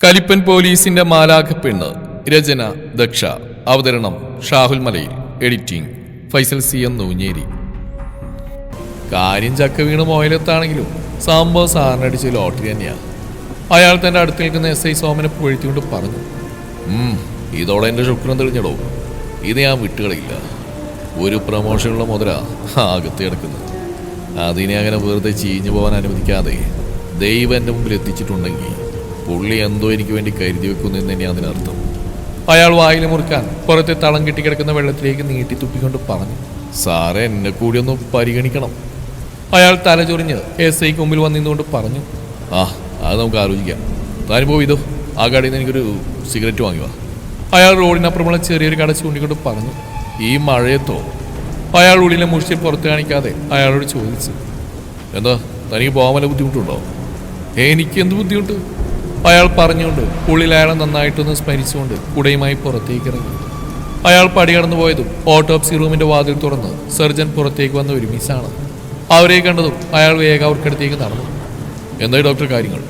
കലിപ്പൻ പോലീസിന്റെ മാലാഖ പെണ്ണ് രചന ദക്ഷ. അവതരണം Shahul Malayil. Editing Faisal C M Noonjeri. കാര്യം ചക്ക വീണ് മോയിലത്താണെങ്കിലും സംഭവം സാറിനടിച്ച ലോട്ടറി തന്നെയാണ് അയാൾ തന്റെ അടുത്ത് നിൽക്കുന്ന എസ് ഐ സോമനെ പുഴത്തിക്കൊണ്ട് പറഞ്ഞു "ഉം, ഇതോടെ എന്റെ ശുക്രം തെളിഞ്ഞടോ. ഇത് ഞാൻ വിട്ടുകളില്ല ഒരു പ്രമോഷനുള്ള മുതല അകത്ത് കിടക്കുന്നത് അതിനെ അങ്ങനെ വെറുതെ ചീഞ്ഞു പോകാൻ അനുവദിക്കാതെ ദൈവം എന്റെ മുമ്പിൽ എത്തിച്ചിട്ടുണ്ടെങ്കിൽ പുള്ളി എന്തോ എനിക്ക് വേണ്ടി കരുതി വെക്കുന്നു എന്ന് തന്നെയാണ് അതിനർത്ഥം അയാൾ വായിൽ മുറുക്കാൻ പുറത്തെ തളം കെട്ടിക്കിടക്കുന്ന വെള്ളത്തിലേക്ക് നീട്ടി തുപ്പിക്കൊണ്ട് പറഞ്ഞു സാറേ എന്നെ കൂടി ഒന്ന് പരിഗണിക്കണം. അയാൾ തലചൊറിഞ്ഞ് എസ് ഐക്ക് മുമ്പിൽ വന്നിരുന്നുകൊണ്ട് പറഞ്ഞു ആ അത് നമുക്ക് ആലോചിക്കാം. താനിപ്പോ ഇതോ. ആ കടയിൽ നിന്ന് എനിക്കൊരു സിഗരറ്റ് വാങ്ങി വാ. അയാൾ റോഡിനപ്പുറമുള്ള ചെറിയൊരു കട ചൂണ്ടിക്കൊണ്ട് പറഞ്ഞു ഈ മഴയത്തോ? അയാൾ ഉള്ളിലെ മുഷ്ടി പുറത്ത് കാണിക്കാതെ അയാളോട് ചോദിച്ചു എന്താ തനിക്ക് പോകാൻ വല്ല ബുദ്ധിമുട്ടുണ്ടോ? എനിക്ക് എന്ത് ബുദ്ധിമുട്ട്? അയാൾ പറഞ്ഞുകൊണ്ട് ഉള്ളിൽ അയാളെ നന്നായിട്ടൊന്ന് സ്മരിച്ചുകൊണ്ട് കുടയുമായി പുറത്തേക്ക് ഇറങ്ങി അയാൾ പടി കടന്നു പോയതും ഓട്ടോപ്സി റൂമിന്റെ വാതിൽ തുറന്ന് സർജൻ പുറത്തേക്ക് വന്ന ഒരു മിസ്സാണ്. അവരെ കണ്ടതും അയാൾ വേഗം അവർക്കടുത്തേക്ക് നടന്നു. എന്തായി ഡോക്ടർ കാര്യങ്ങൾ?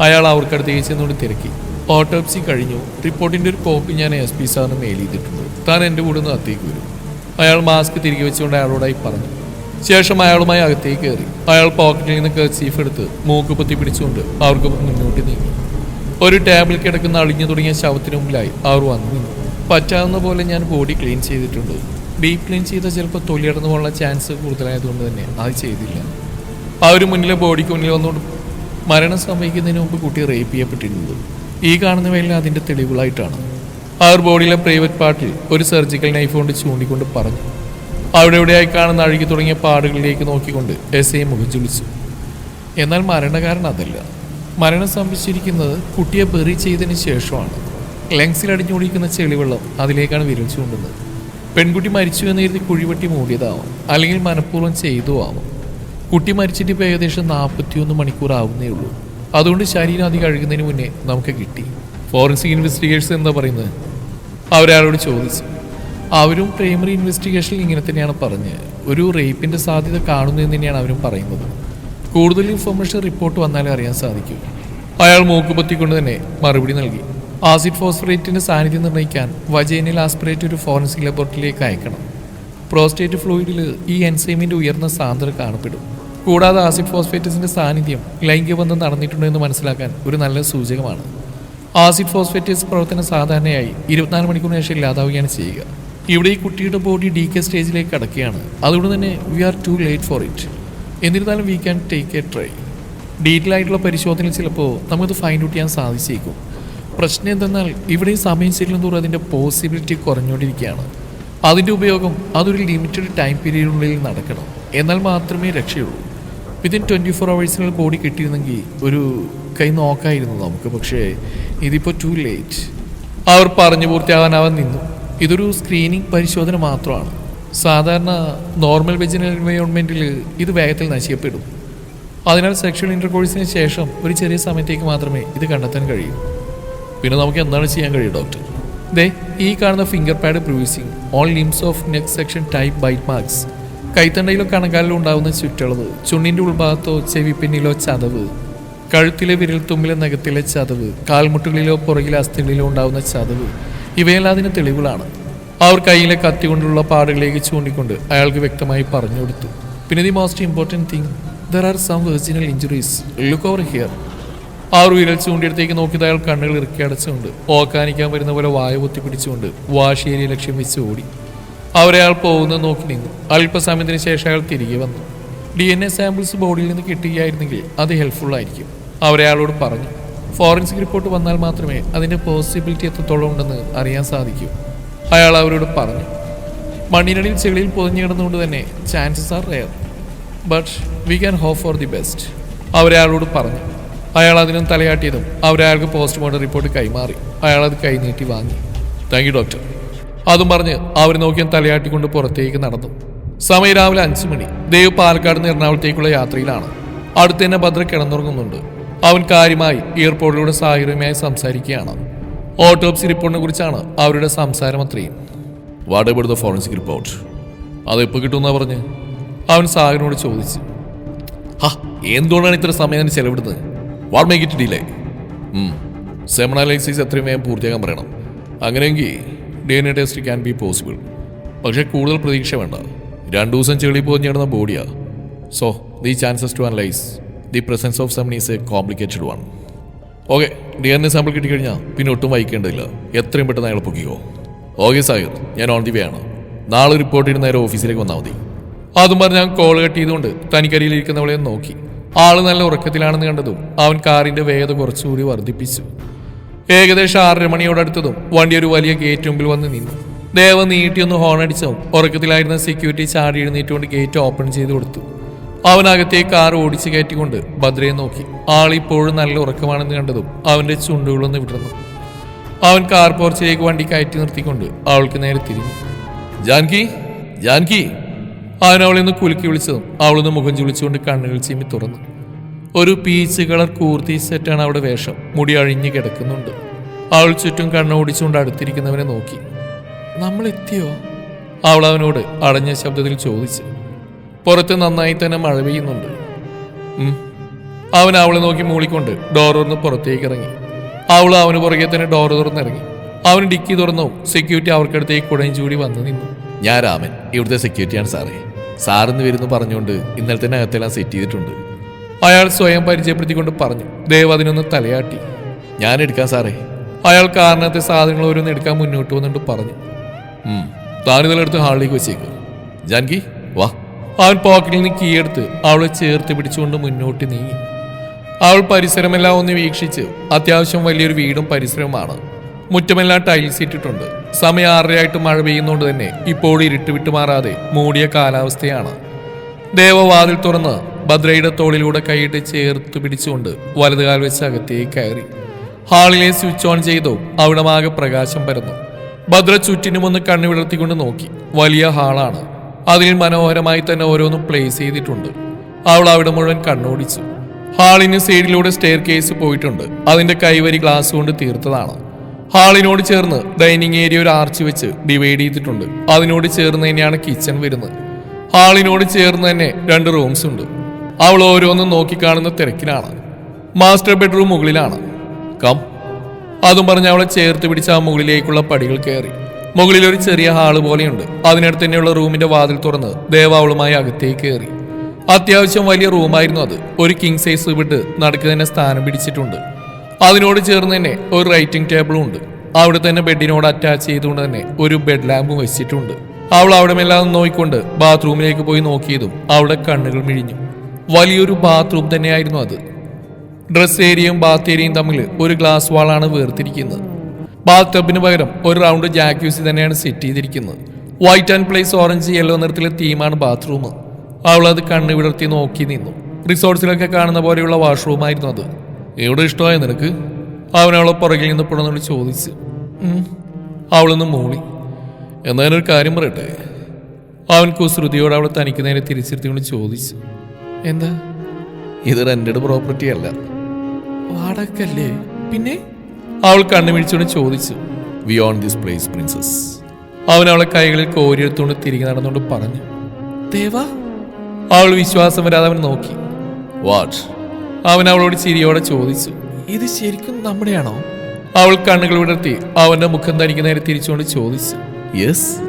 അയാൾ അവർക്കടുത്തേക്ക് ചെന്നുകൊണ്ട് തിരക്കി. ഓട്ടോപ്സി കഴിഞ്ഞു. റിപ്പോർട്ടിന്റെ ഒരു കോപ്പി ഞാൻ എസ് പി സാറിന് മെയിൽ ചെയ്തിട്ടുണ്ട്. താൻ എന്റെ കൂടെ നിന്ന് അത്തേക്ക് വരും. അയാൾ മാസ്ക് തിരികെ വെച്ചുകൊണ്ട് അയാളോടായി പറഞ്ഞു. ശേഷം അയാളുമായി അകത്തേക്ക് കയറി. അയാൾ പോക്കറ്റിൽ നിന്ന് കർച്ചീഫ് എടുത്ത് മൂക്ക് പൊത്തി പിടിച്ചുകൊണ്ട് അവർക്ക് മുന്നോട്ട് നീങ്ങി. ഒരു ടേബിൾ കിടക്കുന്ന അളിഞ്ഞു തുടങ്ങിയ ശവത്തിന് മുമ്പിലായി അവർ വന്നു നിന്നു. പറ്റാവുന്ന പോലെ ഞാൻ ബോഡി ക്ലീൻ ചെയ്തിട്ടുണ്ട്. ഡീപ് ക്ലീൻ ചെയ്ത ചിലപ്പോൾ തൊലിയടന്നു പോകാനുള്ള ചാൻസ് കൂടുതലായതുകൊണ്ട് തന്നെ അത് ചെയ്തില്ല. അവർ മുന്നിലെ ബോഡിക്ക് മുന്നിൽ വന്നുകൊണ്ട് മരണം സംഭവിക്കുന്നതിന് മുമ്പ് കുട്ടി റേപ്പ് ചെയ്യപ്പെട്ടിരുന്നത്. ഈ കാണുന്നവയെല്ലാം അതിന്റെ തെളിവുകളായിട്ടാണ്. അവർ ബോഡിയിലെ പ്രൈവറ്റ് പാർട്ടിൽ ഒരു സർജിക്കൽ നൈഫ് കൊണ്ട് ചൂണ്ടിക്കൊണ്ട് പറഞ്ഞു. അവിടെ എവിടെയായി കാണുന്ന അഴുകി തുടങ്ങിയ പാടുകളിലേക്ക് നോക്കിക്കൊണ്ട് എസ് ഐ മുഖം ചുളിച്ചു എന്നാൽ മരണകാരണം അതല്ല. മരണം സംഭവിച്ചിരിക്കുന്നത് കുട്ടിയെ ബെറി ചെയ്തതിന് ശേഷമാണ്. ലങ്സിൽ അടിഞ്ഞുകൂടിക്കുന്ന ചെളിവെള്ളം അതിലേക്കാണ് വിരൽ ചൂണ്ടുന്നത്. പെൺകുട്ടി മരിച്ചു എന്ന് കരുതി കുഴിവെട്ടി മൂടിയതാവാം. അല്ലെങ്കിൽ മനഃപൂർവം ചെയ്തു ആവാം കുട്ടി മരിച്ചിട്ട് ഇപ്പോൾ ഏകദേശം നാൽപ്പത്തിയൊന്ന് മണിക്കൂർ ആവുന്നേ ഉള്ളൂ. അതുകൊണ്ട് ശരീരം അധികം അഴുകുന്നതിന് മുന്നേ നമുക്ക് കിട്ടി. ഫോറൻസിക് ഇൻവെസ്റ്റിഗേഷൻസ് എന്താ പറയുന്നത്? അവരാളോട് ചോദിച്ചു. അവരും പ്രൈമറി ഇൻവെസ്റ്റിഗേഷനിൽ ഇങ്ങനെ തന്നെയാണ് പറഞ്ഞത് ഒരു റേപ്പിന്റെ സാധ്യത കാണുന്നു എന്ന് തന്നെയാണ് അവരും പറയുന്നത്. കൂടുതൽ ഇൻഫർമേഷൻ റിപ്പോർട്ട് വന്നാലേ അറിയാൻ സാധിക്കൂ. അയാൾ മൂക്കുപൊത്തിക്കൊണ്ട് തന്നെ മറുപടി നൽകി. ആസിഡ് ഫോസ്ഫറേറ്റിന്റെ സാന്നിധ്യം നിർണയിക്കാൻ വജേനിൽ ആസ്പിറേറ്റ് ഒരു ഫോറൻസിക് ലബോറട്ടറിയിലേക്ക് അയക്കണം. പ്രോസ്റ്റേറ്റ് ഫ്ലൂയിഡിൽ ഈ എൻസൈമിന്റെ ഉയർന്ന സാന്ദ്രത കാണപ്പെടും. കൂടാതെ ആസിഡ് ഫോസ്ഫേറ്റസിന്റെ സാന്നിധ്യം ലൈംഗികബന്ധം നടന്നിട്ടുണ്ടെന്ന് മനസ്സിലാക്കാൻ ഒരു നല്ല സൂചകമാണ്. ആസിഡ് ഫോസ്ഫേറ്റസ് പ്രവർത്തനം സാധാരണയായി ഇരുപത്തിനാല് മണിക്കൂറിന് ശേഷം ഇല്ലാതാവുകയാണ് ചെയ്യുക. ഇവിടെ ഈ കുട്ടിയുടെ ബോഡി ഡി കെ സ്റ്റേജിലേക്ക് കടക്കുകയാണ്. അതുകൊണ്ട് തന്നെ we are too late for it എന്നിരുന്നാലും we can take a try detail ആയിട്ടുള്ള പരിശോധന ചിലപ്പോൾ നമുക്കത് ഫൈൻഡ് ഔട്ട് ചെയ്യാൻ സാധിച്ചേക്കും. പ്രശ്നം എന്തെന്നാൽ ഇവിടെ സമയം ചെല്ലും തോറും അതിന്റെ പോസിബിലിറ്റി കുറഞ്ഞുകൊണ്ടിരിക്കുകയാണ്. അതിന്റെ ഉപയോഗം അതൊരു ലിമിറ്റഡ് ടൈം പീരീഡിനുള്ളിൽ നടക്കണം. എന്നാൽ മാത്രമേ രക്ഷയുള്ളൂ. വിതിൻ ട്വന്റി ഫോർ അവേഴ്സിനുള്ള ബോഡി കിട്ടിയിരുന്നെങ്കിൽ ഒരു കൈ നോക്കായിരുന്നു നമുക്ക്. പക്ഷേ ഇതിപ്പോൾ ടു ലേറ്റ് അവർ പറഞ്ഞു പൂർത്തിയാകാൻ അവൻ നിന്നു. ഇതൊരു സ്ക്രീനിങ് പരിശോധന മാത്രമാണ്. സാധാരണ നോർമൽ വെജിനൽ എൻവയോൺമെന്റിൽ ഇത് വേഗത്തിൽ നശിക്കപ്പെടും അതിനാൽ സെക്ഷൽ ഇന്റർകോഴ്സിന് ശേഷം ഒരു ചെറിയ സമയത്തേക്ക് മാത്രമേ ഇത് കണ്ടെത്താൻ കഴിയൂ. പിന്നെ നമുക്ക് എന്താണ് ചെയ്യാൻ കഴിയും ഡോക്ടർ ദേ ഈ കാണുന്ന finger pad producing all limbs of neck section type bite marks കൈത്തണ്ടയിലോ കണങ്കാലിലോ ഉണ്ടാകുന്ന ചുറ്റളവ് ചുണ്ണിന്റെ ഉൾഭാഗത്തോ ചെവിപ്പിന്നിലോ ചതവ് കഴുത്തിലെ വിരൽത്തുമ്പിലെ നഖത്തിലെ ചതവ് കാൽമുട്ടുകളിലോ പുറകിലെ അസ്ഥികളിലോ ഉണ്ടാകുന്ന ചതവ് ഇവയെല്ലാം അതിന് തെളിവുകളാണ്. അവർ കയ്യിലെ കത്തി കൊണ്ടുള്ള പാടുകളിലേക്ക് ചൂണ്ടിക്കൊണ്ട് അയാൾക്ക് വ്യക്തമായി പറഞ്ഞു കൊടുത്തു. പിന്നെ the most important thing there are some virginal injuries look over here ഒരു വിരൽ ചൂണ്ടിയടുത്തേക്ക് നോക്കിയത് അയാൾ കണ്ണുകൾ ഇറുക്കി അടച്ചുകൊണ്ട് ഓക്കാനിക്കാൻ വരുന്ന പോലെ വായ പൊത്തി പിടിച്ചുകൊണ്ട് വാശേരി ലക്ഷ്യം വെച്ച് ഓടി. അവരയാൾ പോകുന്നത് നോക്കി നിന്നു. അല്പസമയത്തിന് ശേഷം അയാൾ തിരികെ വന്നു. ഡി എൻ എ സാമ്പിൾസ് ബോഡിയിൽ നിന്ന് കിട്ടുകയായിരുന്നെങ്കിൽ അത് ഹെൽപ്ഫുൾ ആയിരിക്കും. അവരയാളോട് പറഞ്ഞു ഫോറൻസിക് റിപ്പോർട്ട് വന്നാൽ മാത്രമേ അതിന്റെ പോസിബിലിറ്റി എത്രത്തോളം ഉണ്ടെന്ന് അറിയാൻ സാധിക്കൂ. അയാൾ അവരോട് പറഞ്ഞു മണ്ണിനടിയിൽ ചെളിയിൽ പൊതിഞ്ഞു കിടന്നുകൊണ്ട് തന്നെ chances are rare but we can hope for the best അവരയാളോട് പറഞ്ഞു അയാൾ അതിനും തലയാട്ടിയതും അവരയാൾക്ക് പോസ്റ്റ്മോർട്ടം റിപ്പോർട്ട് കൈമാറി അയാൾ അത് കൈനീട്ടി വാങ്ങി. താങ്ക് യു ഡോക്ടർ അതും പറഞ്ഞ് അവർ നോക്കിയും തലയാട്ടിക്കൊണ്ട് പുറത്തേക്ക് നടന്നു. സമയം രാവിലെ അഞ്ചു മണി. ദേവ് പാലക്കാട് നിന്ന് എറണാകുളത്തേക്കുള്ള യാത്രയിലാണ്. അടുത്ത് തന്നെ ഭദ്ര കിടന്നുറങ്ങുന്നുണ്ട്. അവൻ കാര്യമായി എയർപോർട്ടിലൂടെ സാഹിറുമായി സംസാരിക്കുകയാണ്. ഓട്ടോപ്സി റിപ്പോർട്ടിനെ കുറിച്ചാണ് അവരുടെ സംസാരം അത്രയും. What about the forensic report അതെപ്പോൾ കിട്ടുമെന്നാ പറഞ്ഞ്? അവൻ സാഹിറിനോട് ചോദിച്ചു. ഹാ എന്തുകൊണ്ടാണ് ഇത്ര സമയം തന്നെ ചെലവിടുന്നത്? What make it delay semen analysis എത്രയും വേഗം പൂർത്തിയാക്കാൻ പറയണം. അങ്ങനെയെങ്കിൽ D N A test can be possible പക്ഷേ കൂടുതൽ പ്രതീക്ഷ വേണ്ട. രണ്ടു ദിവസം ചെളി പോഞ്ഞ് കിടന്ന ബോഡിയാ so the chances to analyse the presence of semen is a complicated one okay D N A sample കിട്ടിക്കഴിഞ്ഞാൽ പിന്നെ ഒട്ടും വൈക്കേണ്ടതില്ല എത്രയും പെട്ടെന്ന് അയാൾ പൊക്കിക്കോ. ഓക്കെ സാഹിർ ഞാൻ ഓൺ ദി വേ ആണ്. നാളെ റിപ്പോർട്ട് ചെയ്ത് നേരെ ഓഫീസിലേക്ക് വന്നാൽ മതി. അതും പറഞ്ഞ് ഞാൻ കോൾ കട്ട് ചെയ്തുകൊണ്ട് തനിക്കരിയിലിരിക്കുന്നവളെ നോക്കി. ആൾ നല്ല ഉറക്കത്തിലാണെന്ന് കണ്ടതും അവൻ കാറിന്റെ വേഗത കുറച്ചുകൂടി വർദ്ധിപ്പിച്ചു. ഏകദേശം ആറര മണിയോടടുത്തതും വണ്ടി ഒരു വലിയ ഗേറ്റ് മുമ്പിൽ വന്ന് നിന്നു. ദേവ നീട്ടിയൊന്ന് ഹോൺ അടിച്ചതും ഉറക്കത്തിലായിരുന്ന സെക്യൂരിറ്റി ചാടി എഴുന്നേറ്റുകൊണ്ട് ഗേറ്റ് ഓപ്പൺ ചെയ്ത് കൊടുത്തു. അവനകത്തേക്ക് കാർ ഓടിച്ചു കയറ്റിക്കൊണ്ട് ഭദ്രയെ നോക്കി. ആളിപ്പോഴും നല്ല ഉറക്കമാണെന്ന് കണ്ടതും അവന്റെ ചുണ്ടുകളൊന്ന് വിടർന്നു. അവൻ കാർ പോർച്ചിലേക്ക് വണ്ടി കയറ്റി നിർത്തിക്കൊണ്ട് അവൾക്ക് നേരെ തിരിഞ്ഞു. ജാൻകി ജാൻകി. അവൻ അവളെ ഒന്ന് കുലുക്കി വിളിച്ചതും അവളൊന്ന് മുഖം ചുളിച്ചുകൊണ്ട് കണ്ണുകൾ ചീമി തുറന്നു. ഒരു പീച്ച് കളർ കൂർത്തി സെറ്റാണ് അവളുടെ വേഷം. മുടി അഴിഞ്ഞു കിടക്കുന്നുണ്ട്. അവൾ ചുറ്റും കണ്ണോടിച്ചുകൊണ്ട് അടുത്തിരിക്കുന്നവനെ നോക്കി. നമ്മൾ എത്തിയോ അവൾ അവനോട് അടഞ്ഞ ശബ്ദത്തിൽ ചോദിച്ചു. പുറത്ത് നന്നായി തന്നെ മഴ പെയ്യുന്നുണ്ട്. അവൻ അവളെ നോക്കി മൂളിക്കൊണ്ട് ഡോർ തുറന്ന് പുറത്തേക്ക് ഇറങ്ങി. അവൾ അവന് പുറകെ തന്നെ ഡോർ തുറന്നിറങ്ങി അവൻ ഡിക്കി തുറന്നു സെക്യൂരിറ്റി അവർക്കടുത്തേക്ക് കുടയും ചൂടി വന്നു നിന്നു. ഞാൻ രാമൻ ഇവിടുത്തെ സെക്യൂരിറ്റിയാണ് സാറേ. സാറിന്ന് വരുന്നു പറഞ്ഞുകൊണ്ട് ഇന്നലെ തന്നെ അകത്തെല്ലാം സെറ്റ് ചെയ്തിട്ടുണ്ട്. അയാൾ സ്വയം പരിചയപ്പെടുത്തിക്കൊണ്ട് പറഞ്ഞു ദേവ് അതിനൊന്ന് തലയാട്ടി. ഞാൻ എടുക്കാം സാറേ. അയാൾ കാരണത്തെ സാധനങ്ങൾ ഓരോന്ന് എടുക്കാൻ മുന്നോട്ട് വന്നിട്ട് പറഞ്ഞു താനിതെടുത്ത് ഹാളിലേക്ക് വെച്ചേക്ക്. ജാൻകി വാ. അവൻ പോക്കറ്റിൽ നിന്ന് കീയെടുത്ത് അവളെ ചേർത്ത് പിടിച്ചുകൊണ്ട് മുന്നോട്ട് നീങ്ങി. അവൾ പരിസരമെല്ലാം ഒന്ന് വീക്ഷിച്ച് അത്യാവശ്യം വലിയൊരു വീടും പരിസരവുമാണ്. മുറ്റമെല്ലാം ടൈൽസ് ഇട്ടിട്ടുണ്ട്. സമയം ആറരയായിട്ട് മഴ പെയ്യുന്നതുകൊണ്ട് തന്നെ ഇപ്പോൾ ഇരുട്ട് വിട്ടുമാറാതെ മൂടിയ കാലാവസ്ഥയാണ്. ദേവവാതിൽ തുറന്ന് ഭദ്രയുടെ തോളിലൂടെ കൈയിട്ട് ചേർത്ത് പിടിച്ചുകൊണ്ട് വലതുകാൽ വെച്ച് അകത്തേക്ക് കയറി. ഹാളിലെ സ്വിച്ച് ഓൺ ചെയ്തു അവിടമാകെ പ്രകാശം പരന്നു. ഭദ്ര ചുറ്റിനുമൊന്ന് കണ്ണു വിളർത്തിക്കൊണ്ട് നോക്കി. വലിയ ഹാളാണ്. അതിൽ മനോഹരമായി തന്നെ ഓരോന്നും പ്ലേസ് ചെയ്തിട്ടുണ്ട്. അവൾ അവിടെ മുഴുവൻ കണ്ണോടിച്ചു. ഹാളിന് സൈഡിലൂടെ സ്റ്റെയർ കേസ് പോയിട്ടുണ്ട്. അതിന്റെ കൈവരി ഗ്ലാസ് കൊണ്ട് തീർത്തതാണ്. ഹാളിനോട് ചേർന്ന് ഡൈനിങ് ഏരിയ ഒരു ആർച്ച് വെച്ച് ഡിവൈഡ് ചെയ്തിട്ടുണ്ട്. അതിനോട് ചേർന്ന് തന്നെയാണ് കിച്ചൺ വരുന്നത്. ഹാളിനോട് ചേർന്ന് തന്നെ രണ്ട് റൂംസ് ഉണ്ട്. അവൾ ഓരോന്നും നോക്കിക്കാണുന്ന തിരക്കിലാണ്. മാസ്റ്റർ ബെഡ്റൂം മുകളിലാണ്. കം അതും പറഞ്ഞ് അവളെ ചേർത്ത് പിടിച്ച് ആ മുകളിലേക്കുള്ള പടികൾ കയറി. മുകളിൽ ഒരു ചെറിയ ഹാൾ പോലെയുണ്ട്. അതിനടുത്ത് തന്നെയുള്ള റൂമിന്റെ വാതിൽ തുറന്ന് ദേവാവളുമായി അകത്തേക്ക് കയറി. അത്യാവശ്യം വലിയ റൂമായിരുന്നു അത്. ഒരു കിങ് സൈസ് വിട്ട് നടുക്ക് തന്നെ സ്ഥാനം പിടിച്ചിട്ടുണ്ട്. അതിനോട് ചേർന്ന് തന്നെ ഒരു റൈറ്റിംഗ് ടേബിളും ഉണ്ട്. അവിടെ തന്നെ ബെഡിനോട് അറ്റാച്ച് ചെയ്തുകൊണ്ട് തന്നെ ഒരു ബെഡ് ലാമ്പും വെച്ചിട്ടുണ്ട്. അവൾ അവിടെ എല്ലാം നോക്കിക്കൊണ്ട് ബാത്റൂമിലേക്ക് പോയി നോക്കിയതും അവളുടെ കണ്ണുകൾ മിഴിഞ്ഞു. വലിയൊരു ബാത്റൂം തന്നെയായിരുന്നു അത്. ഡ്രസ് ഏരിയയും ബാത്ത് ഏരിയയും തമ്മിൽ ഒരു ഗ്ലാസ് വാളാണ് വേർതിരിക്കുന്നത്. ബാത്ത് ടബിന് പകരം ഒരു റൗണ്ട് ജാക്യൂസി തന്നെയാണ് സെറ്റ് ചെയ്തിരിക്കുന്നത്. White and place orange yellow നിറത്തിലെ തീമാണ് ബാത്റൂം അവൾ അത് കണ്ണ് വിടർത്തി നോക്കി നിന്നു. റിസോർട്ട്സിലൊക്കെ കാണുന്ന പോലെയുള്ള വാഷ്റൂമായിരുന്നു അത്. എവിടെ ഇഷ്ടമായ നിനക്ക്? അവനവളെ പുറകിൽ നിന്ന് പുറന്നോട് ചോദിച്ച്. അവളൊന്ന് മൂളി. എന്നാ ഞാനൊരു കാര്യം പറയട്ടെ? അവൻ കുസൃതിയോട് അവളെ തനിക്ക് നേരെ തിരിച്ചിരുത്തിക്കൊണ്ട് ചോദിച്ചു. എന്താ? ഇത് റെന്റഡ് പ്രോപ്പർട്ടി അല്ല. വാടകല്ലേ പിന്നെ? അവൾ കണ്ണുമിഴിച്ചുകൊണ്ട് ചോദിച്ചു ഓൺ ദിസ് പ്ലേസ് പ്രിൻസസ് അവൻ അവളെ കൈകളിൽ കോരിയെടുത്തുകൊണ്ട് തിരികെ നടന്നുകൊണ്ട് പറഞ്ഞു ദേവാ. അവൾ വിശ്വാസം വരാതെ അവൻ നോക്കി. വാട്ട് അവൻ അവളോട് ചിരിയോടെ ചോദിച്ചു ഇത് ശരിക്കും നമ്മുടെയാണോ? അവൾ കണ്ണുകൾ വിടർത്തി അവന്റെ മുഖം തനിക്ക് നേരെ തിരിച്ചുകൊണ്ട് ചോദിച്ചു യെസ്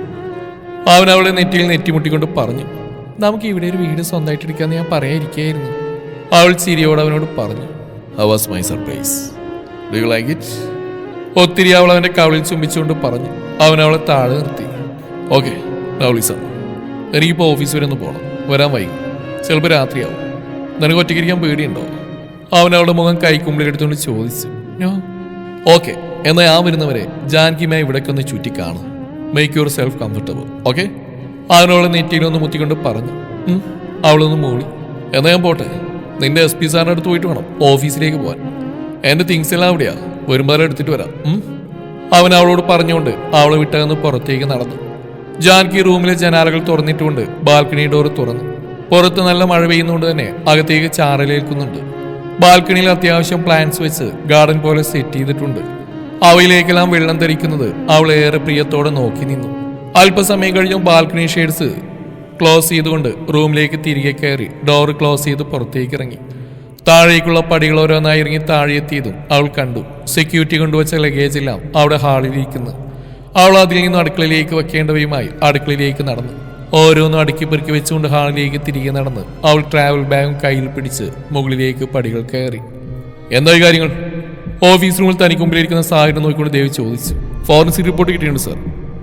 അവൻ അവളെ നെറ്റിയിൽ നെറ്റിമുട്ടിക്കൊണ്ട് പറഞ്ഞു നമുക്ക് ഇവിടെ ഒരു വീട് സ്വന്തമായിട്ട് എടുക്കാന്ന് ഞാൻ പറയാതിരിക്കായിരുന്നു അവൾ ചിരിയോട് അവനോട് പറഞ്ഞു ഹൗ വാസ് മൈ സർപ്രൈസ് ഒത്തിരി അവൾ അവന്റെ കവളിൽ ചുംബിച്ചുകൊണ്ട് പറഞ്ഞു. അവൻ അവളെ താഴെ നിർത്തി. ഓക്കെ ലവ്ലിസം എനിക്കിപ്പോൾ ഓഫീസ് വരെ ഒന്ന് പോകണം വരാൻ വൈകി. ചിലപ്പോൾ രാത്രിയാവും. നിനക്ക് ഒറ്റയ്ക്കിരിക്കാൻ പേടിയുണ്ടോ? അവൻ അവളുടെ മുഖം കൈക്കുമ്പിളെടുത്തുകൊണ്ട് ചോദിച്ചു. ഓക്കെ എന്നാൽ ഞാൻ വരുന്നവരെ ജാൻകിമായി ഇവിടേക്ക് ഒന്ന് ചുറ്റി കാണും. Make yourself comfortable okay അവനവളെ നെറ്റിയിലൊന്ന് മുത്തിക്കൊണ്ട് പറഞ്ഞു. അവളൊന്ന് മൂളി എന്നാ ഞാൻ പോട്ടെ. നിന്റെ എസ് പി സാറിന്റെ അടുത്ത് പോയിട്ട് വേണം. ഓഫീസിലേക്ക് പോകാൻ എന്റെ തിങ്സ് എല്ലാം അവിടെയാ. വരുമ്പോൾ എടുത്തിട്ട് വരാം. അവൻ അവളോട് പറഞ്ഞുകൊണ്ട് അവളെ വിട്ടകന്ന് പുറത്തേക്ക് നടന്നു. ജാൻകി റൂമിലെ ജനാലകൾ തുറന്നിട്ടുകൊണ്ട് ബാൽക്കണി ഡോർ തുറന്നു. പുറത്ത് നല്ല മഴ പെയ്യുന്നതുകൊണ്ട് തന്നെ അകത്തേക്ക് ചാറലേൽക്കുന്നുണ്ട്. ബാൽക്കണിയിൽ അത്യാവശ്യം പ്ലാന്റ്സ് വെച്ച് ഗാർഡൻ പോലെ സെറ്റ് ചെയ്തിട്ടുണ്ട്. അവയിലേക്കെല്ലാം വെള്ളം ധരിക്കുന്നത് അവൾ ഏറെ പ്രിയത്തോടെ നോക്കി നിന്നു. അല്പസമയം കഴിഞ്ഞു ബാൽക്കണി ഷെയ്ഡ്സ് ക്ലോസ് ചെയ്തുകൊണ്ട് റൂമിലേക്ക് തിരികെ കയറി ഡോർ ക്ലോസ് ചെയ്ത് പുറത്തേക്ക് ഇറങ്ങി. താഴേക്കുള്ള പടികൾ ഓരോന്നായി ഇറങ്ങി താഴെ എത്തിയതും അവൾ കണ്ടു. സെക്യൂരിറ്റി കൊണ്ടുവച്ച ലഗേജ് എല്ലാം അവിടെ ഹാളിലിരിക്കുന്നു അവൾ അതിൽ നിന്ന് അടുക്കളയിലേക്ക് വെക്കേണ്ടവയുമായി അടുക്കളയിലേക്ക് നടന്നു. ഓരോന്നും അടുക്കി പെറുക്കി വെച്ചുകൊണ്ട് ഹാളിലേക്ക് തിരികെ നടന്ന് അവൾ ട്രാവൽ ബാഗും കയ്യിൽ പിടിച്ച് മുകളിലേക്ക് പടികൾ കയറി. എന്തായി കാര്യങ്ങൾ? ഓഫീസ് റൂമിൽ തനിക്ക് മുമ്പിലിരിക്കുന്ന സാഹചര്യം നോക്കിക്കൊണ്ട് ദേവി ചോദിച്ചു. ഫോറൻസിക് റിപ്പോർട്ട് കിട്ടിയിട്ടുണ്ട് സാർ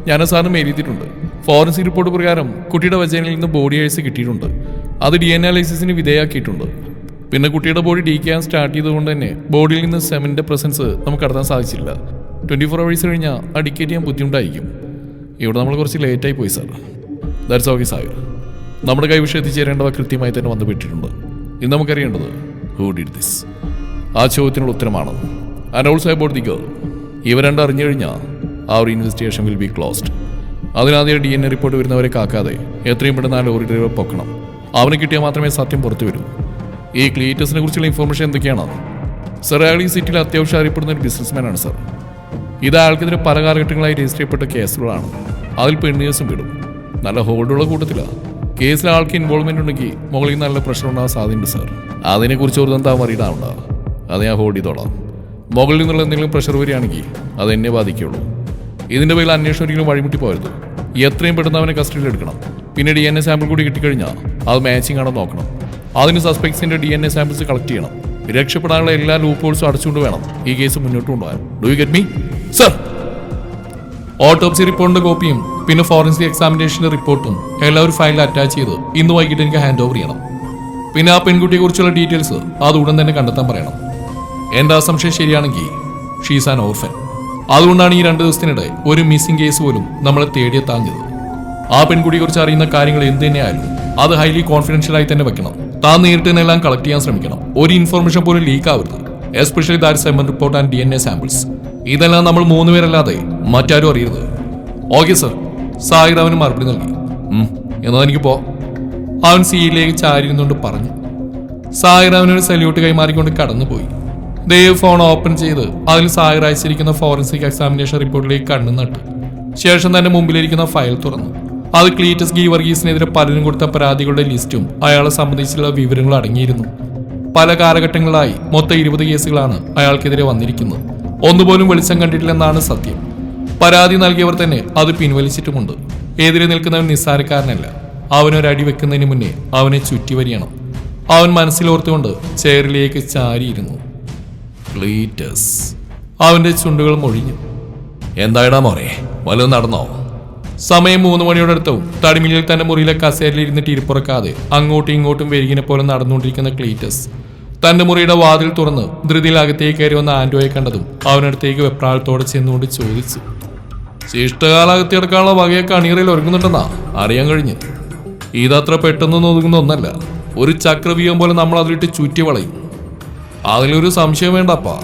ഞാൻ സാറിന് എഴുതിയിട്ടുണ്ട് ഫോറൻസിക് റിപ്പോർട്ട് പ്രകാരം കുട്ടിയുടെ വചനയിൽ നിന്ന് ബോഡി ഐസ് കിട്ടിയിട്ടുണ്ട്. അത് ഡി എൻ അലൈസിസിന് വിധേയമാക്കിയിട്ടുണ്ട് പിന്നെ കുട്ടിയുടെ ബോഡി ഡീക്കാൻ സ്റ്റാർട്ട് ചെയ്തുകൊണ്ട് തന്നെ ബോഡിയിൽ നിന്ന് സെമിന്റെ പ്രസൻസ് നമുക്ക് കടത്താൻ സാധിച്ചില്ല. ട്വന്റി ഫോർ അവേഴ്സ് കഴിഞ്ഞാൽ അഡിക്കേറ്റ് ചെയ്യാൻ ബുദ്ധിമുട്ടായിരിക്കും. ഇവിടെ നമ്മൾ കുറച്ച് ലേറ്റായി പോയി സാർ ദാറ്റ്സ് ഓക്കെ സാഹിർ നമ്മുടെ കൈവിഷം എത്തിച്ചേരേണ്ടവ കൃത്യമായി തന്നെ വന്നുപെട്ടിട്ടുണ്ട് ഇന്ന് നമുക്കറിയേണ്ടത് ഹൂ ഡിഡ് ദിസ് ആ ചോദ്യത്തിനുള്ള ഉത്തരമാണ്. And also about the girl ഇവ രണ്ട് അറിഞ്ഞു കഴിഞ്ഞാൽ ആ ഒരു ഇൻവെസ്റ്റിഗേഷൻ വിൽ ബി ക്ലോസ്ഡ് അതിനാദ്യം ഡി എൻ എ റിപ്പോർട്ട് വരുന്നവരെ കാക്കാതെ എത്രയും പെട്ടെന്ന് ആ ലോറി ഡ്രൈവർ പൊക്കണം. അവന് കിട്ടിയാൽ മാത്രമേ സത്യം പുറത്തു വരൂ. ഈ ക്ലീറ്റസിനെ കുറിച്ചുള്ള ഇൻഫർമേഷൻ എന്തൊക്കെയാണ്? സർ അയാൾ ഈ സിറ്റിയിൽ അത്യാവശ്യം അറിയപ്പെടുന്ന ഒരു ബിസിനസ്മാനാണ് സർ ഇത് അയാൾക്കെതിരെ പല കാലഘട്ടങ്ങളായി രജിസ്റ്റർ ചെയ്യപ്പെട്ട കേസുകളാണ് അതിൽ പെണ്ണേഴ്സും വിടും നല്ല ഹോൾഡുള്ള കൂട്ടത്തിലാണ് കേസിൽ ആൾക്ക് ഇൻവോൾവ്മെന്റ് ഉണ്ടെങ്കിൽ മുകളിൽ നല്ല പ്രഷർ ഉണ്ടാകാൻ സാധ്യതയുണ്ട് സാർ അതിനെക്കുറിച്ച് ഒരു എന്താ മറിയിടാവുണ്ട അത് ഞാൻ ഹോൾഡ് ചെയ്തോളാം. മുകളിൽ നിന്നുള്ള എന്തെങ്കിലും പ്രഷർ വരികയാണെങ്കിൽ അത് എന്നെ ബാധിക്കുള്ളൂ ഇതിന്റെ പേരിൽ അന്വേഷണം ഒരിക്കലും വഴിമുട്ടി പോയത് എത്രയും പെട്ടെന്ന് അവനെ കസ്റ്റഡിയിൽ എടുക്കണം. പിന്നീട് എൻ എ സാമ്പിൾ കൂടി കിട്ടിക്കഴിഞ്ഞാൽ അത് മാച്ചിങ് ആണോ നോക്കണം. അതിന് സസ്പെക്ട്സിന്റെ D N A samples collect ചെയ്യണം. രക്ഷപ്പെടാനുള്ള എല്ലാ ലൂപ്പ് ഹോൾസും അടച്ചുകൊണ്ട് വേണം ഈ കേസ് മുന്നോട്ട് കൊണ്ടുപോകാൻ. Do you get me sir autopsy റിപ്പോർട്ടിന്റെ കോപ്പിയും പിന്നെ ഫോറൻസിക് എക്സാമിനേഷന്റെ റിപ്പോർട്ടും എല്ലാവരും ഫയലിൽ അറ്റാച്ച് ചെയ്ത് ഇന്ന് വൈകിട്ട് എനിക്ക് ഹാൻഡ് ഓവർ ചെയ്യണം. പിന്നെ ആ പെൺകുട്ടിയെ കുറിച്ചുള്ള ഡീറ്റെയിൽസ് അത് ഉടൻ തന്നെ കണ്ടെത്താൻ പറയണം. എന്റെ അസംശയം ശരിയാണെങ്കിൽ ഷീസ് ആൻ ഓർഫൻ അതുകൊണ്ടാണ് ഈ രണ്ട് ദിവസത്തിനിടെ ഒരു മിസ്സിംഗ് കേസ് പോലും നമ്മളെ തേടിയെത്താഞ്ഞത്. ആ പെൺകുട്ടിയെ കുറിച്ച് അറിയുന്ന കാര്യങ്ങൾ എന്ത് തന്നെയായാലും അത് ഹൈലി കോൺഫിഡൻഷ്യൽ ആയി തന്നെ വെക്കണം. താൻ നേരിട്ട് തന്നെ എല്ലാം കളക്ട് ചെയ്യാൻ ശ്രമിക്കണം. ഒരു ഇൻഫർമേഷൻ പോലും ലീക്ക് ആവരുത്. Especially that semen report and D N A samples ഇതെല്ലാം നമ്മൾ മൂന്ന് പേരല്ലാതെ മറ്റാരും അറിയരുത്. ഓക്കെ സർ അവന് മറുപടി നൽകി. എന്നാൽ എനിക്ക് പോ. അവൻ സിയിലേക്ക് ചാരിയിരുന്നുകൊണ്ട് പറഞ്ഞു. സാഹിർ ഒരു സല്യൂട്ട് കൈമാറിക്കൊണ്ട് കടന്നുപോയി. ദേവ് ഫോൺ ഓപ്പൺ ചെയ്ത് അതിൽ സാഹിർ അയച്ചിരിക്കുന്ന ഫോറൻസിക് എക്സാമിനേഷൻ റിപ്പോർട്ടിലേക്ക് കണ്ണു നട്ടു. ശേഷം തന്റെ മുമ്പിലിരിക്കുന്ന ഫയൽ തുറന്നു. അത് ക്ലീറ്റസ് ഗീ വർഗീസിനെതിരെ പലരും കൊടുത്ത പരാതികളുടെ ലിസ്റ്റും അയാളെ സംബന്ധിച്ചുള്ള വിവരങ്ങളും അടങ്ങിയിരുന്നു. പല കാലഘട്ടങ്ങളിലായി മൊത്തം ഇരുപത് കേസുകളാണ് അയാൾക്കെതിരെ വന്നിരിക്കുന്നത്. ഒന്നുപോലും വെളിച്ചം കണ്ടിട്ടില്ലെന്നാണ് സത്യം. പരാതി നൽകിയവർ തന്നെ അത് പിൻവലിച്ചിട്ടുമുണ്ട്. എതിരെ നിൽക്കുന്നവൻ നിസ്സാരക്കാരനല്ല. അവനൊരടി വെക്കുന്നതിന് മുന്നേ അവനെ ചുറ്റി ചുറ്റിവരിയണം. അവൻ മനസ്സിലോർത്തുകൊണ്ട് ചെയറിലേക്ക് ചാരിയിരുന്നു. ക്ലീറ്റസ്. അവന്റെ ചുണ്ടുകൾ മൊഴിഞ്ഞു. എന്തായിടാ മോനെ? വല്ലതും നടന്നോ? സമയം മൂന്ന് മണിയോടെ അടുത്തവും തടിമില്ലിൽ തന്റെ മുറിയിലെ കസേരയിൽ ഇരുന്നിട്ട് ഇരിപ്പുറക്കാതെ അങ്ങോട്ടും ഇങ്ങോട്ടും വെരുകിനെ പോലെ നടന്നുകൊണ്ടിരിക്കുന്ന ക്ലീറ്റസ്. തന്റെ മുറിയുടെ വാതിൽ തുറന്ന് ധൃതിയിൽ അകത്തേക്ക് കയറി വന്ന ആൻഡോയെ കണ്ടതും അവനടുത്തേക്ക് വെപ്രാളത്തോടെ ചെന്നുകൊണ്ട് ചോദിച്ചു ശിഷ്ടകാലകത്തി എടുക്കാനുള്ള വകയൊക്കെ അണിയറയിൽ ഒരുങ്ങുന്നുണ്ടെന്നാ അറിയാൻ കഴിഞ്ഞ്? ഇതത്ര പെട്ടെന്നൊന്നും ഒതുങ്ങുന്ന ഒന്നല്ല ഒരു ചക്രവ്യൂഹം പോലെ നമ്മൾ അതിലിട്ട് ചുറ്റി വളയും അതിലൊരു സംശയം വേണ്ടപ്പാ.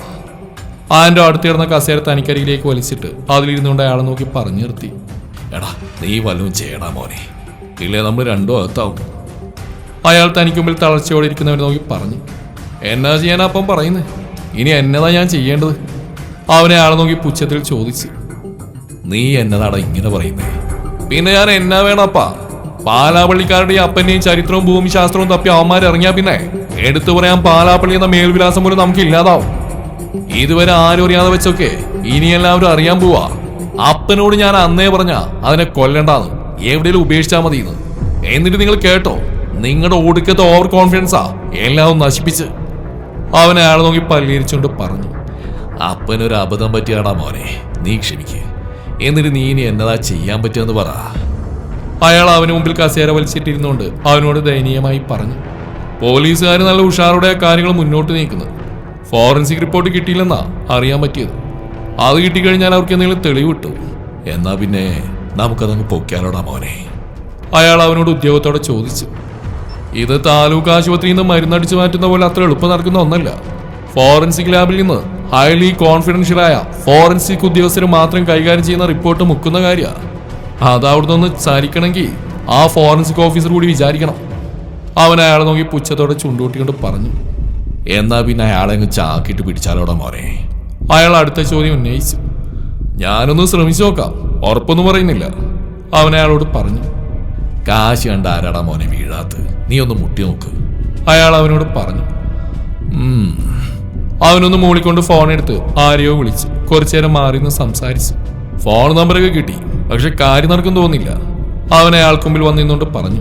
ആൻഡോ അടുത്തിടുന്ന കസേര തനിക്കരികിലേക്ക് വലിച്ചിട്ട് അതിലിരുന്നുകൊണ്ട് അയാളെ നോക്കി പറഞ്ഞു നിർത്തി. എടാ നീ വല്ലതും ചെയ്യടാ മോനെ. ഇല്ലേ നമ്മൾ രണ്ടും അകത്താവും. അയാൾ തനിക്ക് മുമ്പിൽ തളർച്ചയോടെ ഇരിക്കുന്നവർ നോക്കി പറഞ്ഞു. എന്നാ ചെയ്യാനാ അപ്പം പറയുന്നത് ഇനി എന്നതാ ഞാൻ ചെയ്യേണ്ടത്? അവനെ ആളെ നോക്കി പുച്ഛത്തിൽ ചോദിച്ചു. നീ എന്നതാടാ ഇങ്ങനെ പറയുന്നത് പിന്നെ ഞാൻ എന്നാ വേണപ്പാ? പാലാപ്പള്ളിക്കാരുടെ ഈ അപ്പന്റെയും ചരിത്രവും ഭൂമിശാസ്ത്രവും തപ്പി അവന്മാർ ഇറങ്ങിയാ പിന്നെ? എടുത്തു പറയാൻ പാലാപ്പള്ളി എന്ന മേൽവിലാസം പോലും നമുക്ക് ഇല്ലാതാവും ഇതുവരെ ആരും അറിയാതെ വെച്ചൊക്കെ ഇനി എല്ലാവരും അറിയാൻ പോവാ. അപ്പനോട് ഞാൻ അന്നേ പറഞ്ഞ അതിനെ കൊല്ലണ്ടാന്ന്. എവിടെയെങ്കിലും ഉപേക്ഷിച്ചാ മതി എന്നിട്ട് നിങ്ങൾ കേട്ടോ നിങ്ങളുടെ ഒടുക്കത്തെ ഓവർ കോൺഫിഡൻസാ എല്ലാം നശിപ്പിച്ച്. അവൻ അയാളെ നോക്കി പല്ലിരിച്ചുകൊണ്ട് പറഞ്ഞു അപ്പനൊരു അബദ്ധം പറ്റിയാടാ മോനെ നീ ക്ഷമിക്ക്. എന്നിട്ട് നീ ഇനി എന്നതാ ചെയ്യാൻ പറ്റുമെന്ന് പറ. അയാൾ അവന് മുമ്പിൽ കസേര വലിച്ചിട്ടിരുന്നുകൊണ്ട് അവനോട് ദയനീയമായി പറഞ്ഞു പോലീസുകാർ നല്ല ഉഷാറോടെ കാര്യങ്ങൾ മുന്നോട്ട് നീക്കുന്നത്. ഫോറൻസിക് റിപ്പോർട്ട് കിട്ടിയില്ലെന്നാ അറിയാൻ പറ്റിയത്. അത് കിട്ടിക്കഴിഞ്ഞാൽ അവർക്ക് എന്തെങ്കിലും തെളിവ് കിട്ടും. എന്നാ പിന്നെ നമുക്കതങ്ങ് പൊക്കിയാലോടാ മോനെ. അയാൾ അവനോട് ഉദ്യോഗത്തോടെ ചോദിച്ചു. ഇത് താലൂക്ക് ആശുപത്രിയിൽ നിന്ന് മരുന്നടിച്ചു മാറ്റുന്ന പോലെ അത്ര എളുപ്പം നടക്കുന്ന ഒന്നല്ല. ഫോറൻസിക് ലാബിൽ നിന്ന് ഹൈലി കോൺഫിഡൻഷ്യലായ ഫോറൻസിക് ഉദ്യോഗസ്ഥർ മാത്രം കൈകാര്യം ചെയ്യുന്ന റിപ്പോർട്ട് മുക്കുന്ന കാര്യമാണ് അത് അവിടുന്ന് ഒന്ന് ചാരിക്കണമെങ്കിൽ ആ ഫോറൻസിക് ഓഫീസർ കൂടി വിചാരിക്കണം. അവൻ അയാളെ നോക്കി പുച്ഛത്തോടെ ചുണ്ടുകൂട്ടിക്കൊണ്ട് പറഞ്ഞു. എന്നാ പിന്നെ അയാളെ അങ്ങ് ചാക്കിട്ട് പിടിച്ചാലോടാ മോനെ. അയാൾ അടുത്ത ചോദ്യം ഉന്നയിച്ചു. ഞാനൊന്ന് ശ്രമിച്ചു നോക്കാം. ഉറപ്പൊന്നും പറയുന്നില്ല. അവൻ അയാളോട് പറഞ്ഞു. കാശ് കണ്ട ആരാടാ മോനെ വീഴാത്ത് നീ ഒന്ന് മുട്ടി നോക്ക്. അയാൾ അവനോട് പറഞ്ഞു. അവനൊന്ന് മൂളിക്കൊണ്ട് ഫോൺ എടുത്ത് ആരെയോ വിളിച്ചു. കുറച്ചു നേരം മാറി നിന്ന് സംസാരിച്ചു. ഫോൺ നമ്പറൊക്കെ കിട്ടി പക്ഷെ കാര്യം നടക്കും തോന്നില്ല. അവൻ അയാൾക്ക് മുമ്പിൽ വന്നിരുന്നുകൊണ്ട് പറഞ്ഞു.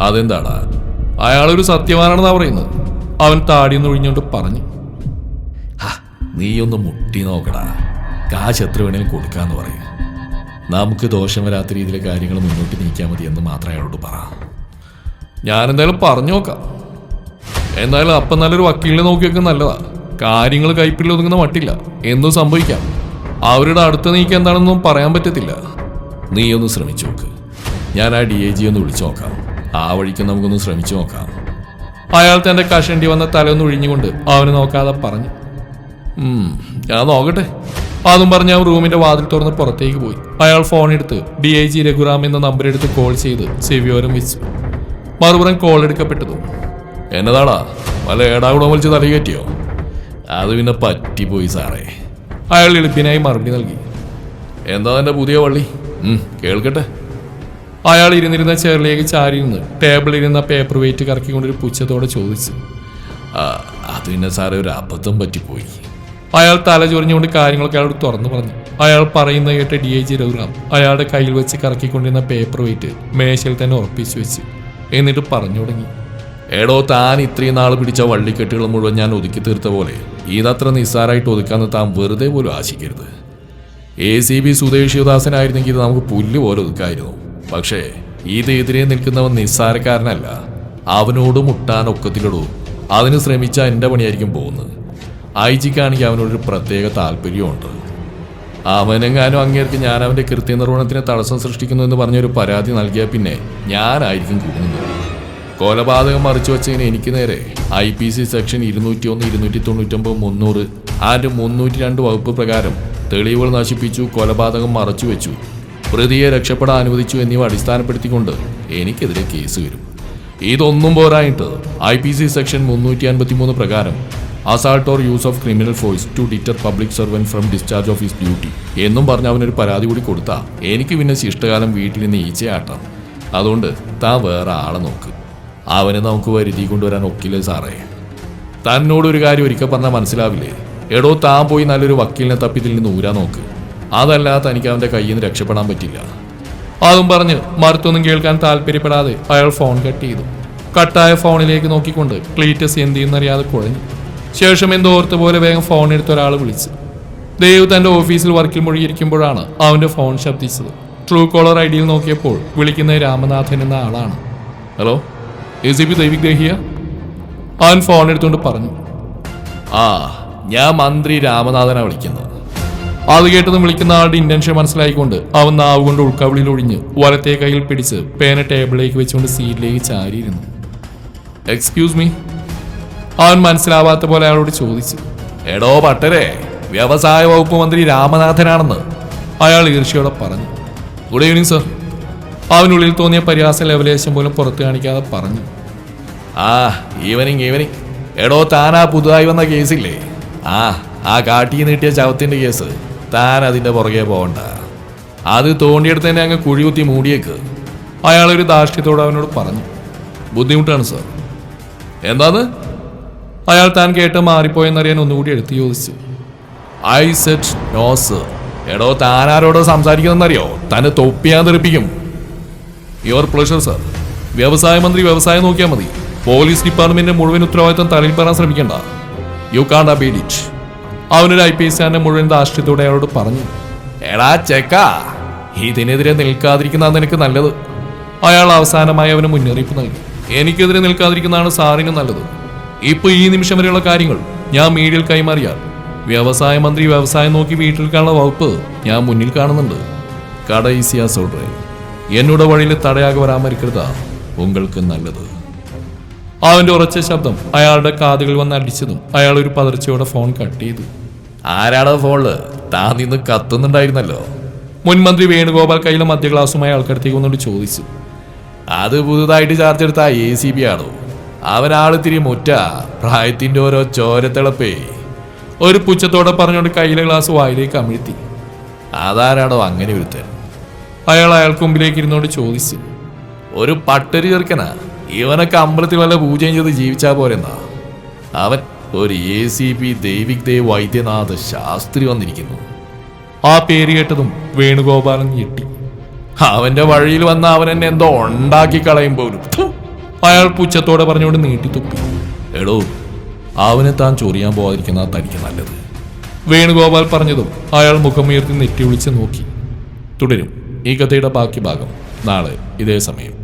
അതെന്താടാ? അയാളൊരു സത്യവാനാണെന്നാ പറയുന്നത്. അവൻ താടിയൊന്ന് ഒഴിഞ്ഞുകൊണ്ട് പറഞ്ഞു. നീയൊന്ന് മുട്ടി നോക്കടാ. കാശ് എത്ര വേണേലും കൊടുക്കാന്ന് പറയും. നമുക്ക് ദോഷം വരാത്ത രീതിയിലെ കാര്യങ്ങൾ മുന്നോട്ട് നീക്കാൻ മതി എന്ന് മാത്രമേ അയാളോട് പറ. ഞാനെന്തായാലും പറഞ്ഞു നോക്കാം. എന്തായാലും അപ്പം നല്ലൊരു വക്കീലിനെ നോക്കിയൊക്കെ നല്ലതാ. കാര്യങ്ങൾ കൈപ്പിൽ ഒതുങ്ങുന്ന മട്ടില്ല. എന്തും സംഭവിക്കാം. അവരുടെ അടുത്ത് നീക്കം എന്താണെന്നും പറയാൻ പറ്റത്തില്ല. നീ ഒന്ന് ശ്രമിച്ചു നോക്ക്. ഞാൻ ആ ഡി എ ജി ഒന്ന് വിളിച്ചു നോക്കാം. ആ വഴിക്ക് നമുക്കൊന്ന് ശ്രമിച്ചു നോക്കാം. അയാൾ തന്റെ കഷണ്ടി വന്ന തലയൊന്ന് ഒഴിഞ്ഞുകൊണ്ട് അവന് നോക്കാതെ പറഞ്ഞു. "ഉം, ഞാൻ നോക്കട്ടെ. അതും പറഞ്ഞ് റൂമിന്റെ വാതിൽ തുറന്ന് പുറത്തേക്ക് പോയി. അയാൾ ഫോൺ എടുത്ത് ഡി ഐ ജി രഘുറാം എന്ന നമ്പർ എടുത്ത് കോൾ ചെയ്ത് ചെവിയോരം വെച്ചു മറുപുറം കോൾ എടുക്കപ്പെട്ടതു എന്നതാടാ വല്ല ഏടാകൂടം വലിച്ച് തലകയറ്റിയോ അത് പിന്നെ പറ്റിപ്പോയി സാറേ. അയാൾ എളുപ്പിനായി മറുപടി നൽകി. എന്താ തന്റെ പുതിയ വള്ളി? കേൾക്കട്ടെ. അയാൾ ഇരുന്നിരുന്ന ചെയറിലേക്ക് ചാരി നിന്ന് ടേബിളിൽ ഇരുന്ന പേപ്പർ വെയിറ്റ് കറക്കിക്കൊണ്ടൊരു പുച്ഛത്തോടെ ചോദിച്ചു. "ആ, അത് പിന്നെ സാറേ ഒരു അബദ്ധം പറ്റിപ്പോയി. അയാൾ തല ചൊറിഞ്ഞുകൊണ്ട് കാര്യങ്ങളൊക്കെ അയാളോട് തുറന്നു പറഞ്ഞു. അയാൾ പറയുന്ന കേട്ട് ഡി ഐ ജി രഘുറാം അയാളുടെ കയ്യിൽ വെച്ച് കറക്കിക്കൊണ്ടിരുന്ന പേപ്പർ വെയിറ്റ് മേശയിൽ തന്നെ ഉറപ്പിച്ചു വെച്ച് എന്നിട്ട് പറഞ്ഞു തുടങ്ങി. എടോ താൻ ഇത്രയും നാൾ പിടിച്ച വള്ളിക്കെട്ടുകൾ മുഴുവൻ ഞാൻ ഒതുക്കി തീർത്ത പോലെ ഇതത്ര നിസ്സാരമായിട്ട് ഒതുക്കാന്ന് താൻ വെറുതെ പോലും ആശിക്കരുത്. എ സി ബി സുധേഷ് ശിവദാസനായിരുന്നെങ്കിൽ ഇത് നമുക്ക് പുല്ല് പോലെ ഒതുക്കായിരുന്നു. പക്ഷേ ഇത് എതിരെ നിൽക്കുന്നവൻ നിസ്സാരക്കാരനല്ല. അവനോട് മുട്ടാൻ ഒക്കത്തിലിടൂ. അതിന് ശ്രമിച്ച എന്റെ പണിയായിരിക്കും പോകുന്നത്. ഐ ജിക്കാണെങ്കിൽ അവനോടൊരു പ്രത്യേക താല്പര്യമുണ്ട്. അവനെങ്ങാനും അങ്ങേർക്ക് ഞാൻ അവന്റെ കൃത്യനിർവഹണത്തിന് തടസ്സം സൃഷ്ടിക്കുന്നു എന്ന് പറഞ്ഞൊരു പരാതി നൽകിയാൽ പിന്നെ ഞാനായിരിക്കും കൂടുന്നത്. കൊലപാതകം മറിച്ചു വെച്ചതിന് എനിക്ക് നേരെ ഐ പി സി സെക്ഷൻ ഇരുന്നൂറ്റി ഒന്ന് ഇരുന്നൂറ്റി തൊണ്ണൂറ്റൊമ്പത് മുന്നൂറ് ആൻഡ് മുന്നൂറ്റി രണ്ട് വകുപ്പ് പ്രകാരം തെളിവുകൾ നശിപ്പിച്ചു കൊലപാതകം മറച്ചു വെച്ചു പ്രതിയെ രക്ഷപ്പെടാൻ അനുവദിച്ചു എന്നിവ അടിസ്ഥാനപ്പെടുത്തിക്കൊണ്ട് എനിക്കെതിരെ കേസ് വരും. ഇതൊന്നും പോരായിട്ട് ഐ പി സി സെക്ഷൻ മുന്നൂറ്റി അൻപത്തി മൂന്ന് പ്രകാരം assault or use of criminal force to deter public servant from discharge of his duty എന്നും പറഞ്ഞ് അവനൊരു പരാതി കൂടി കൊടുത്താ. എനിക്ക് പിന്നെ ശിഷ്ടകാലം വീട്ടിൽ നിന്ന് ഈച്ചയാട്ടാം. അതുകൊണ്ട് താ വേറെ ആളെ നോക്ക്. അവനെ നമുക്ക് വരുതി കൊണ്ടുവരാൻ ഒക്കില്ല സാറേ? തന്നോടൊരു കാര്യം ഒരിക്കൽ പറഞ്ഞാൽ മനസ്സിലാവില്ലേ? എടോ താൻ പോയി നല്ലൊരു വക്കീലിനെ തപ്പിതിൽ നിന്ന് നൂരാ നോക്ക്. അതല്ലാതെ തനിക്ക് അവന്റെ കയ്യിൽ നിന്ന് രക്ഷപ്പെടാൻ പറ്റില്ല. അതും പറഞ്ഞ് മറുത്തൊന്നും കേൾക്കാൻ താല്പര്യപ്പെടാതെ അയാൾ ഫോൺ കട്ട് ചെയ്തു. കട്ടായ ഫോണിലേക്ക് നോക്കിക്കൊണ്ട് ക്ലീറ്റസ് എന്ത് ചെയ്യുന്നറിയാതെ കുഴഞ്ഞു. ശേഷം എന്തോ ഓർത്ത പോലെ വേഗം ഫോൺ എടുത്ത ഒരാൾ വിളിച്ചു. ദേവ് തന്റെ ഓഫീസിൽ വർക്കിൽ മുഴുകിയിരിക്കുമ്പോഴാണ് അവന്റെ ഫോൺ ശബ്ദിച്ചത്. ട്രൂ കോളർ ഐ ഡിയിൽ നോക്കിയപ്പോൾ വിളിക്കുന്ന രാമനാഥൻ എന്ന ആളാണ്. Hello A C P Daivik Dehiya അവൻ ഫോൺ എടുത്തുകൊണ്ട് പറഞ്ഞു. ആ ഞാൻ മന്ത്രി രാമനാഥനാണ് വിളിക്കുന്നത്. അത് കേട്ടതും വിളിക്കുന്ന ആളുടെ ഇന്റൻഷൻ മനസ്സിലായിക്കൊണ്ട് അവൻ നാവ് കൊണ്ട് ഉൾക്കവിളിൽ ഒഴിഞ്ഞ് വലത്തെ കയ്യിൽ പിടിച്ച് പേന ടേബിളിലേക്ക് വെച്ചുകൊണ്ട് സീറ്റിലേക്ക് ചാരിയിരുന്നു. എക്സ്ക്യൂസ് മീ അവൻ മനസ്സിലാവാത്ത പോലെ അയാളോട് ചോദിച്ചു. എടോ പട്ടരെ വ്യവസായ വകുപ്പ് മന്ത്രി രാമനാഥനാണെന്ന്. അയാൾ ഈർഷ്യയോടെ പറഞ്ഞു. ഗുഡ് ഈവനിങ് സർ അവനുള്ളിൽ തോന്നിയ പരിഹാസ ലെവലേശം പോലും പുറത്തു കാണിക്കാതെ പറഞ്ഞു. ആ ഈവനിങ് ഈവനിങ് എടോ താനാ പുതുതായി വന്ന കേസില്ലേ? ആ ആ കാട്ടി നീട്ടിയ ചവത്തിന്റെ കേസ് താൻ അതിന്റെ പുറകെ പോകണ്ട. അത് തോണ്ടിയെടുത്തന്നെ അങ്ങ് കുഴികുത്തി മൂടിയേക്ക്. അയാളൊരു ധാർഷ്ട്യത്തോട് അവനോട് പറഞ്ഞു. ബുദ്ധിമുട്ടാണ് സർ എന്താന്ന്? അയാൾ താൻ കേട്ട് മാറിപ്പോയെന്നറിയാൻ ഒന്നുകൂടി എടുത്തു ചോദിച്ചു. I said no sir. എടോ താനാരോടോ സംസാരിക്കുന്നറിയോ തന്നെ തൊപ്പിയാൻ തെറിപ്പിക്കും. Your pleasure sir. വ്യവസായ മന്ത്രി വ്യവസായം നോക്കിയാൽ മതി. പോലീസ് ഡിപ്പാർട്ട്മെന്റിന്റെ മുഴുവൻ ഉത്തരവാദിത്തം തലയിൽ പറയാൻ ശ്രമിക്കണ്ട. യു കാണ്ട് അബീഡ് ഇറ്റ് അവനൊരു ഐ പി എസ് കാരനെ മുഴുവൻ ധാർഷ്ട്യത്തോടെ അയാളോട് പറഞ്ഞു. എടാ ചെക്ക. ഇതിനെതിരെ നിൽക്കാതിരിക്കുന്നതാണ് നിനക്ക് നല്ലത്. അയാൾ അവസാനമായി അവന് മുന്നറിയിപ്പ് നൽകി. എനിക്കെതിരെ നിൽക്കാതിരിക്കുന്നതാണ് സാറിന് നല്ലത്. ഇപ്പൊ ഈ നിമിഷം വരെയുള്ള കാര്യങ്ങൾ ഞാൻ മീഡിയയിൽ കൈമാറിയാൽ വ്യവസായ മന്ത്രി വ്യവസായം നോക്കി വീട്ടിൽ കാണുന്ന വകുപ്പ് ഞാൻ മുന്നിൽ കാണുന്നുണ്ട്. കട ഈസിയാ സോൾറേ എന്നോട് വഴിയിൽ തടയാകെ വരാമരിക്കരുത് ഉങ്ങൾക്ക് നല്ലത്. അവന്റെ ഉറച്ച ശബ്ദം അയാളുടെ കാതുകൾ വന്ന് അടിച്ചതും അയാൾ ഒരു പതർച്ചയോടെ ഫോൺ കട്ട് ചെയ്തു. ആരാടാ ഫോണിൽ താൻ നിന്ന് കത്തുന്നുണ്ടായിരുന്നല്ലോ. മുൻമന്ത്രി വേണുഗോപാൽ കയ്യിലെ മധ്യ ഗ്ലാസുമായി ആൾക്കടുത്തേക്ക് വന്നുകൊണ്ട് ചോദിച്ചു. അത് പുതുതായിട്ട് ചാർജ് എടുത്ത എ സി ബി ആണോ? അവനാൾ തിരി മുറ്റ പ്രായത്തിന്റെ ഓരോ ചോരത്തിളപ്പേ. ഒരു പുച്ഛത്തോടെ പറഞ്ഞുകൊണ്ട് കയ്യിലെ ഗ്ലാസ് വായിലേക്ക് അമിഴ്ത്തി. അതാരാടോ അങ്ങനെ ഒരുത്തൻ? അയാൾ അയാൾക്ക് മുമ്പിലേക്ക് ഇരുന്നോണ്ട് ചോദിച്ചു. ഒരു പട്ടരി ചെറുക്കനാ. ഇവനൊക്കെ അമ്പലത്തിൽ വല്ല പൂജയും ചെയ്ത് ജീവിച്ചാ പോരെന്നാ. അവൻ ഒരു A C P Daivik Dev Vaidyanatha Shastri വന്നിരിക്കുന്നു. ആ പേര് കേട്ടതും വേണുഗോപാലൻ ഞെട്ടി. അവന്റെ വഴിയിൽ വന്ന അവൻ എന്നെ എന്തോ ഉണ്ടാക്കി കളയും പോലും. അയാൾ പുച്ഛത്തോടെ പറഞ്ഞുകൊണ്ട് നീട്ടിത്തുപ്പി എടോ അവനെ താൻ ചൊറിയാൻ പോകാതിരിക്കുന്ന തനിക്ക് നല്ലത്. വേണുഗോപാൽ പറഞ്ഞതും അയാൾ മുഖമുയർത്തി നെറ്റി വിളിച്ച് നോക്കി. തുടരും ഈ കഥയുടെ ബാക്കി ഭാഗം. നാളെ ഇതേ സമയം.